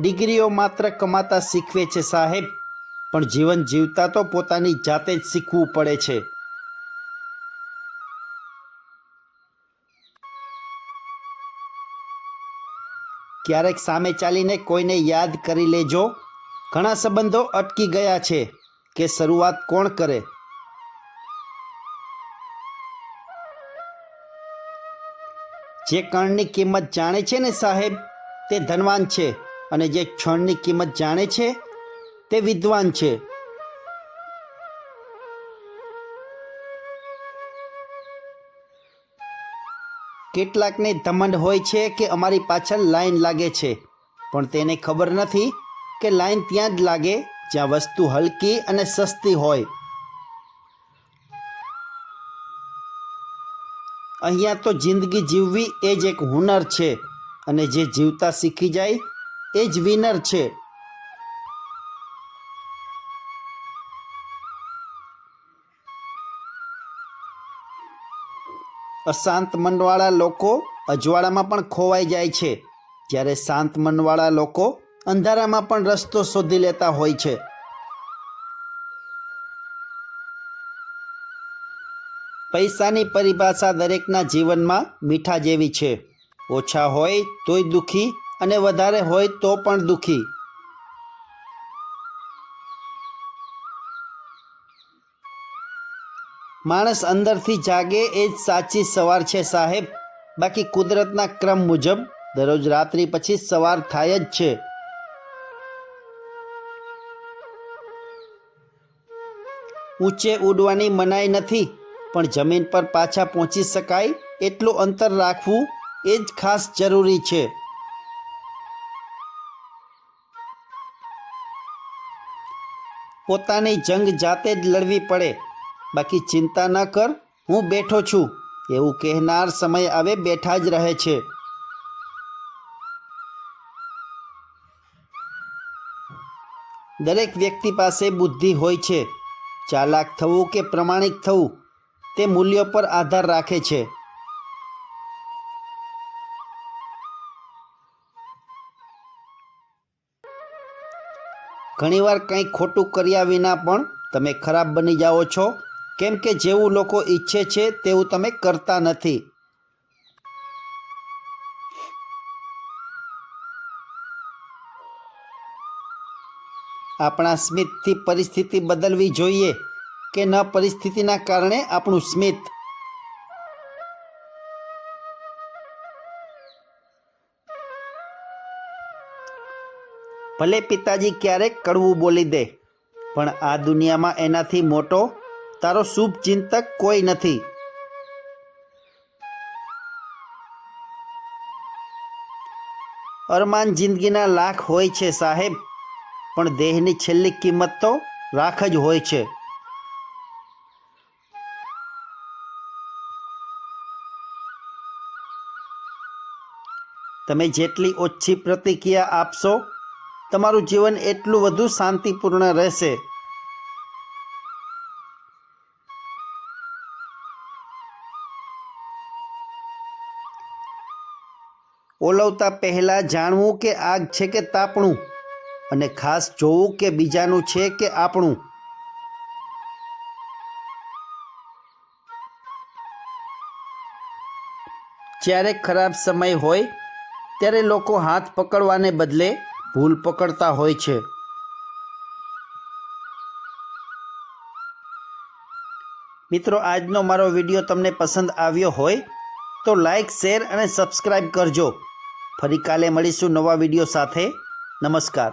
ડિગ્રીઓ માત્ર કમાતા શીખવે છે સાહેબ, પણ જીવન જીવતા તો પોતાની જાતે જ શીખવું પડે છે. ક્યારેક સામે ચાલીને કોઈને યાદ કરી લેજો. ઘણા સંબંધો અટકી ગયા છે કે શરૂઆત કોણ કરે? જે કણની કિંમત જાણે છે ને સાહેબ, તે ધનવાન છે. અને જે ક્ષણની કિંમત જાણે છે, તે વિદ્વાન છે. કેટલાકને ધમંડ હોય છે કે અમારી પાછળ લાઈન લાગે છે, પણ તેને ખબર નથી કે લાઈન ત્યાં જ લાગે જ્યાં વસ્તુ હલકી અને સસ્તી હોય. અહીંયા તો જિંદગી જીવવી એ જ એક હુનર છે, અને જે જીવતા શીખી જાય એ જ વિનર છે. અશાંત મનવાળા લોકો અજવાળામાં પણ ખોવાઈ જાય છે. જ્યારે શાંત મનવાળા લોકો અંધારામાં પણ રસ્તો શોધી લેતા હોય છે. પૈસાની પરિભાષા દરેકના જીવનમાં મીઠા જેવી છે. ઓછા હોય તોય દુઃખી અને વધારે હોય તો પણ દુઃખી. માણસ અંદરથી જાગે એ જ સાચી સવાર છે સાહેબ. બાકી કુદરતના ક્રમ મુજબ દરરોજ રાત્રિ પછી સવાર થાય જ છે. ઊંચે ઉડવાની મનાઈ નથી, પણ જમીન પર પાછા પહોંચી શકાય એટલું અંતર રાખવું એ જ ખાસ જરૂરી છે. પોતાની જંગ જાતે જ લડવી પડે. બાકી ચિંતા ન કર, હું બેઠો છું. એવું કહેનાર સમય આવે બેઠા જ રહે છે. દરેક વ્યક્તિ પાસે બુદ્ધિ હોય છે. ચાલાક થવું કે પ્રમાણિક થવું, તે મૂલ્યો પર આધાર રાખે છે. ઘણીવાર કંઈ ખોટું કર્યા વિના પણ તમે ખરાબ બની જાઓ છો. કેમ કે જેવું લોકો ઈચ્છે છે તેવું તમે કરતા નથી. આપણા સ્મિતથી પરિસ્થિતિ બદલવી જોઈએ કે ન પરિસ્થિતિના કારણે આપણું સ્મિત? ભલે પિતાજી ક્યારેક કડવું બોલી દે, પણ આ દુનિયામાં એનાથી મોટો તારો શુભ ચિંતક કોઈ નથી. અરમાન જિંદગીના લાખ હોય છે સાહેબ, પણ દેહની છેલ્લી કિંમત તો રાખ જ હોય છે. તમે જેટલી ઓછી પ્રતિક્રિયા આપશો તમારું જીવન એટલું વધુ શાંતિપૂર્ણ રહેશે. ઓલવતા પહેલાં જાણવું કે આગ છે કે તાપણું અને ખાસ જોવું કે બીજાનું છે કે આપણું. જ્યારે ખરાબ સમય હોય, ત્યારે લોકો હાથ પકડવાને બદલે ભૂલ પકડતા હોય છે. મિત્રો, આજનો મારો વીડિયો તમને પસંદ આવ્યો હોય તો લાઈક, શેર અને સબસ્ક્રાઈબ કરજો. ફરી કાલે મળીશું નવા વીડિયો સાથે. નમસ્કાર.